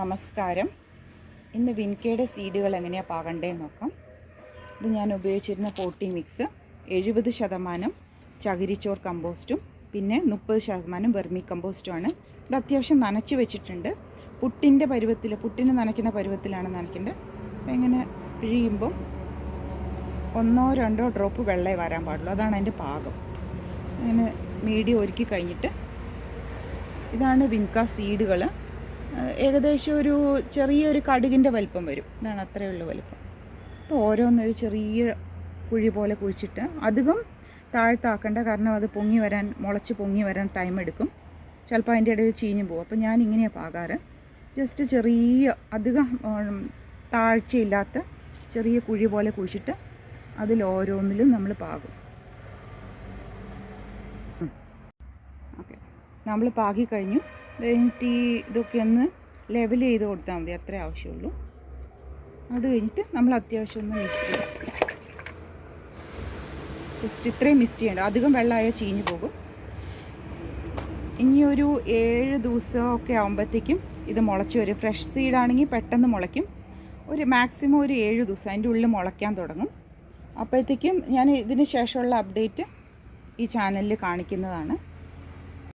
നമസ്കാരം. ഇന്ന് വിൻകയുടെ സീഡുകൾ എങ്ങനെയാണ് പാകണ്ടേന്ന് നോക്കാം. ഇത് ഞാൻ ഉപയോഗിച്ചിരുന്ന പോട്ടി മിക്സ് എഴുപത് ശതമാനം ചകിരിച്ചോർ കമ്പോസ്റ്റും പിന്നെ മുപ്പത് ശതമാനം വെർമി കമ്പോസ്റ്റുമാണ്. ഇത് അത്യാവശ്യം നനച്ച് വെച്ചിട്ടുണ്ട്. പുട്ടിന്റെ പരുവത്തിൽ പുട്ടിന് നനയ്ക്കുന്ന പരുവത്തിലാണ് നനയ്ക്കേണ്ടത്. അപ്പോൾ ഇങ്ങനെ പിഴിയുമ്പോൾ ഒന്നോ രണ്ടോ ഡ്രോപ്പ് വെള്ളമേ വരാൻ പാടുള്ളൂ. അതാണ് അതിന്റെ പാകം. അങ്ങനെ മീഡിയം ഒരുക്കി കഴിഞ്ഞിട്ട് ഇതാണ് വിൻക സീഡുകൾ ഏകദേശം ഒരു ചെറിയൊരു കടുകിന്റെ വലിപ്പം വരും. ഇതാണ് ഉള്ളൂ വലിപ്പം. അപ്പോൾ ഓരോന്നൊരു ചെറിയ കുഴി പോലെ കുഴിച്ചിട്ട് അധികം താഴ്ത്താക്കണ്ട കാരണം അത് പൊങ്ങി വരാൻ മുളച്ച് പൊങ്ങി വരാൻ ടൈം എടുക്കും. ചിലപ്പോൾ അതിന്റെ ഇടയിൽ ചീഞ്ഞു പോകും. അപ്പോൾ ഞാൻ ഇങ്ങനെയാണ് പാകാറ്. ജസ്റ്റ് ചെറിയ അധികം താഴ്ചയില്ലാത്ത ചെറിയ കുഴി പോലെ കുഴിച്ചിട്ട് അതിൽ ഓരോന്നിലും നമ്മൾ പാകും. ഓക്കെ. നമ്മൾ പാകി കഴിഞ്ഞു. കഴിഞ്ഞിട്ട് ഈ ഇതൊക്കെ ഒന്ന് ലെവൽ ചെയ്ത് കൊടുത്താൽ മതി അത്രേ ആവശ്യമുള്ളൂ. അത് കഴിഞ്ഞിട്ട് നമ്മൾ അത്യാവശ്യം ഒന്ന് മിക്സ് ചെയ്യും. ജസ്റ്റ് ഇത്രയും മിക്സ് ചെയ്യേണ്ട. അധികം വെള്ളമായാൽ ചീഞ്ഞു പോകും. ഇനി ഒരു ഏഴ് ദിവസമൊക്കെ ആകുമ്പോഴത്തേക്കും ഇത് മുളച്ച് വരും. ഫ്രഷ് സീഡാണെങ്കിൽ പെട്ടെന്ന് മുളയ്ക്കും. ഒരു മാക്സിമം ഒരു ഏഴ് ദിവസം അതിന്റെ ഉള്ളിൽ മുളയ്ക്കാൻ തുടങ്ങും. അപ്പോഴത്തേക്കും ഞാൻ ഇതിന് ശേഷമുള്ള അപ്ഡേറ്റ് ഈ ചാനലിൽ കാണിക്കുന്നതാണ്.